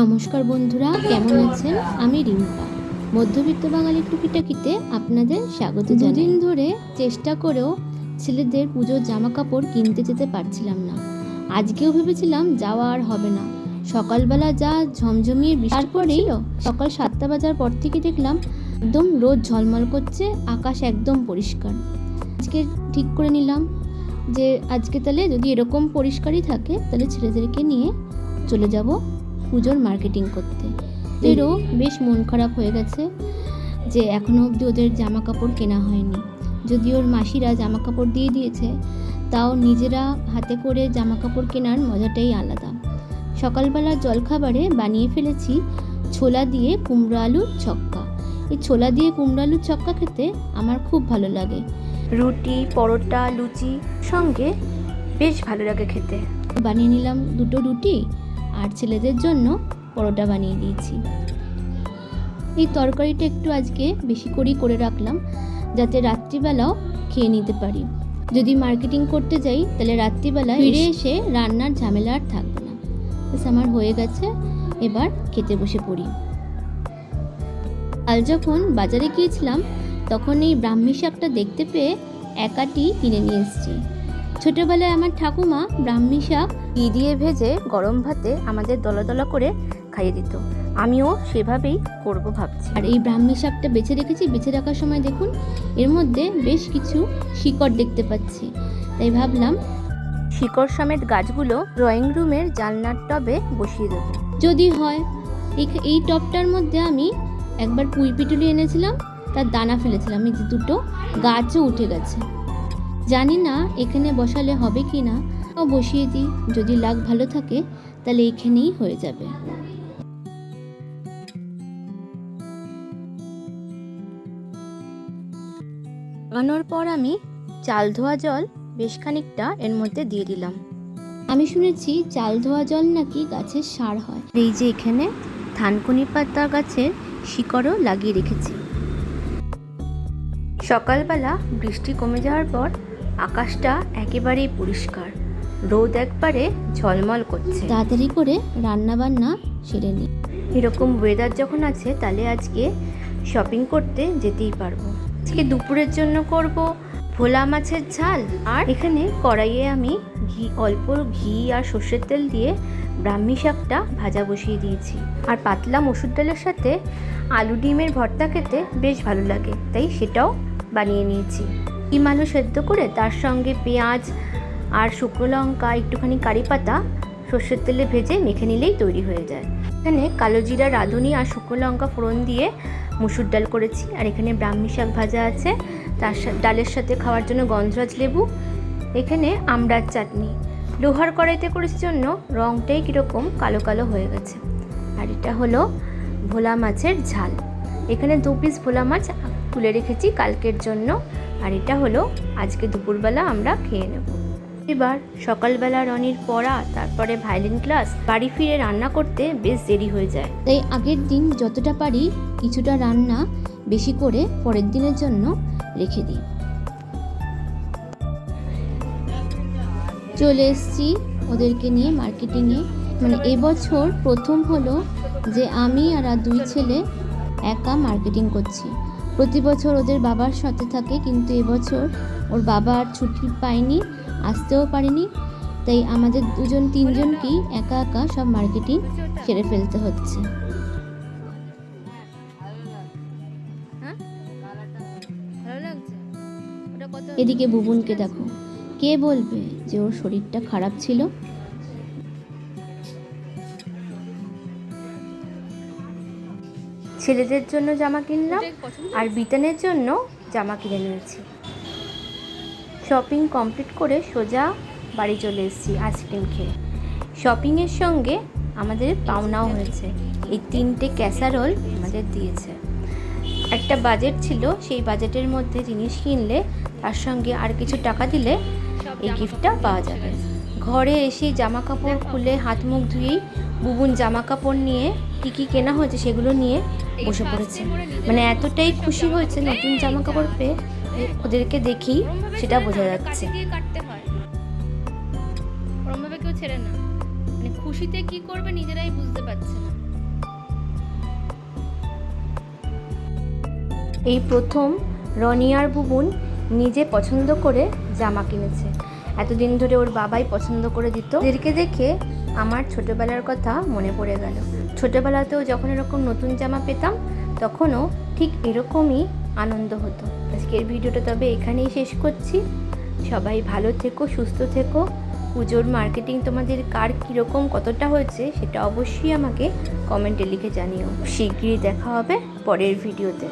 নমস্কার বন্ধুরা কেমন আছেন? আমি রিম্পা মধ্যবিত্ত বাঙালি টুকিটাকিতে আপনাদের স্বাগত দুদিন ধরে চেষ্টা করেও ছেলেদের পুজোর জামা কাপড় কিনতে যেতে পারছিলাম না। আজকেও ভেবেছিলাম যাওয়া আর হবে না। সকালবেলা যা ঝমঝমিয়ে বৃষ্টি পড়েই সকাল সাতটা বাজার পর থেকে দেখলাম একদম রোদ ঝলমল করছে আকাশ একদম পরিষ্কার। আজকে ঠিক করে নিলাম যে আজকে তাহলে যদি এরকম পরিষ্কারই থাকে তাহলে ছেলেদেরকে নিয়ে চলে যাব পুজোর মার্কেটিং করতে। এরও বেশ মন খারাপ হয়ে গেছে যে এখনও অবধি ওদের জামা কাপড় কেনা হয়নি। যদি ওর মাসিরা জামা কাপড় দিয়ে দিয়েছে, তাও নিজেরা হাতে করে জামা কাপড় কেনার মজাটাই আলাদা। সকালবেলা জলখাবারে বানিয়ে ফেলেছি ছোলা দিয়ে কুমড়ো আলুর ছক্কা। এই ছোলা দিয়ে কুমড়ো আলুর ছক্কা খেতে আমার খুব ভালো লাগে। রুটি, পরোটা, লুচি সঙ্গে বেশ ভালো লাগে খেতে। বানিয়ে নিলাম দুটো রুটি আর ছেলেদের জন্য পরোটা বানিয়ে দিয়েছি। এই তরকারিটা একটু আজকে বেশি করেই করে রাখলাম যাতে রাত্রিবেলাও খেয়ে নিতে পারি। যদি মার্কেটিং করতে যাই তাহলে রাত্রিবেলা ফিরে এসে রান্নার ঝামেলা আর থাকবে না। ব্যাস আমার হয়ে গেছে এবার খেতে বসে পড়ি। কাল যখন বাজারে গিয়েছিলাম তখন এই ব্রাহ্মী শাকটা দেখতে পেয়ে একাটি কিনে নিয়ে এসেছি। ছোটবেলায় আমার ঠাকুমা ব্রাহ্মী শাক ঘি দিয়ে ভেজে গরম ভাতে আমাদের দলা দলা করে খাইয়ে দিত। আমিও সেভাবেই করব ভাবছি। আর এই ব্রাহ্মী শাকটা বেছে রেখেছি, বেছে রাখার সময় দেখুন, এর মধ্যে বেশ কিছু শিকড় দেখতে পাচ্ছি। তাই ভাবলাম শিকড় সমেত গাছগুলো ড্রয়িং রুমের জানলার টবে বসিয়ে দেবো। যদি হয়, এই এই টবটার মধ্যে আমি একবার পুঁই পিটুলি এনেছিলাম, তার দানা ফেলেছিলাম, এই যে দুটো গাছও উঠে গেছে। জানি না এখানে বসালে হবে কি না। তাও বসিয়ে দিই। যদি লাগ ভালো থাকে তাহলে এখানেই হয়ে যাবে। লাগানোর পর আমি চাল ধোয়া জল বেশ খানিকটা এর মধ্যে দিয়ে দিলাম। আমি শুনেছি চাল ধোয়া জল নাকি গাছের সার হয়। এই যে এখানে থানকুনি পাতা গাছের শিকড়ও লাগিয়ে রেখেছি। সকালবেলা বৃষ্টি কমে যাওয়ার পর আকাশটা একেবারেই পরিষ্কার। রোদ একবারে ঝলমল করছে। তাড়াতাড়ি করে রান্না বান্না সেরে নিই এরকম ওয়েদার যখন আছে তাহলে আজকে শপিং করতে যেতেই পারব। আজকে দুপুরের জন্য করব ভোলা মাছের ঝাল। আর এখানে কড়াইয়ে আমি ঘি অল্প ঘি আর সর্ষের তেল দিয়ে ব্রাহ্মী শাকটা ভাজা বসিয়ে দিয়েছি। আর পাতলা মসুর ডালের সাথে আলু ডিমের ভর্তা খেতে বেশ ভালো লাগে তাই সেটাও বানিয়ে নিয়েছি। ডিম আলু সেদ্ধ করে তার সঙ্গে পেঁয়াজ আর শুকনো লঙ্কা, একটুখানি কারি পাতা, সর্ষের তেলে ভেজে মেখে নিলেই তৈরি হয়ে যায়। এখানে কালো জিরা, রাঁধুনি আর শুকনো লঙ্কা ফোড়ন দিয়ে মুসুর ডাল করেছি। আর এখানে ব্রাহ্মী শাক ভাজা আছে। তার ডালের সাথে খাওয়ার জন্য গন্ধরাজ লেবু, এখানে আমড়ার চাটনি। লোহার কড়াইতে করেছি জন্য রঙটাই কীরকম কালো কালো হয়ে গেছে। আর এটা হলো ভোলা মাছের ঝাল। এখানে দু পিস ভোলা মাছ তুলে রেখেছি কালকের জন্য। আর এটা হলো আজকে দুপুরবেলা আমরা খেয়ে নেব। এবার সকালবেলা রনির পড়া, তারপরে ভায়োলিন ক্লাস, বাড়ি ফিরে রান্না করতে বেশ দেরি হয়ে যায়। তাই আগের দিন যতটা পারি কিছুটা রান্না বেশি করে পরের দিনের জন্য রেখে দিই। চলে এসেছি ওদেরকে নিয়ে মার্কেটিংয়ে মানে এবছর প্রথম হলো যে আমি আর আর দুই ছেলে একা মার্কেটিং করছি। প্রতি বছর ওদের বাবার সাথে থাকে কিন্তু এবছর ওর বাবা আর ছুটি পায়নি আসতেও পারেনি। তাই আমাদের দুজন তিনজনকেই একা একা সব মার্কেটিং সেরে ফেলতে হচ্ছে। এদিকে বুবুনকে দেখো। কে বলবে যে ওর শরীরটা খারাপ ছিল? ছেলেদের জন্য জামা কিনলাম আর বিতানের জন্য জামা কিনে নিয়েছি। শপিং কমপ্লিট করে সোজা বাড়ি চলে এসেছি আইসক্রিম খেয়ে। শপিংয়ের সঙ্গে আমাদের পাওনাও হয়েছে। এই তিনটে ক্যাসারোল আমাদের দিয়েছে। একটা বাজেট ছিল সেই বাজেটের মধ্যে জিনিস কিনলে তার সঙ্গে আর কিছু টাকা দিলে এই গিফটটা পাওয়া যাবে। ঘরে এসে জামা কাপড় খুলে হাত মুখ ধুয়েই বুবুন জামা কাপড় নিয়ে কী কী কেনা হয়েছে সেগুলো নিয়ে বসে পড়েছে। মানে এতটাই খুশি হয়েছে নতুন জামা কাপড় পেয়ে ওদেরকে দেখি সেটা বোঝা যাচ্ছে। কেউ ছেড়ে না। মানে খুশিতে কি করবে নিজেরাই বুঝতে পারছে না। এই প্রথম রনিয়ার বুবুন নিজে পছন্দ করে জামা কিনেছে। এতদিন ধরে ওর বাবাই পছন্দ করে দিত। এদেরকে দেখে আমার ছোটবেলার কথা মনে পড়ে গেল। ছোটবেলাতেও যখন এরকম নতুন জামা পেতাম, তখনও ঠিক এরকমই আনন্দ হতো। আজকের ভিডিওটা তবে এখানেই শেষ করছি। সবাই ভালো থেকো, সুস্থ থেকো। পুজোর মার্কেটিং তোমাদের কার কীরকম, কতটা হয়েছে, সেটা অবশ্যই আমাকে কমেন্টে লিখে জানিও। শিগগিরই দেখা হবে পরের ভিডিওতে।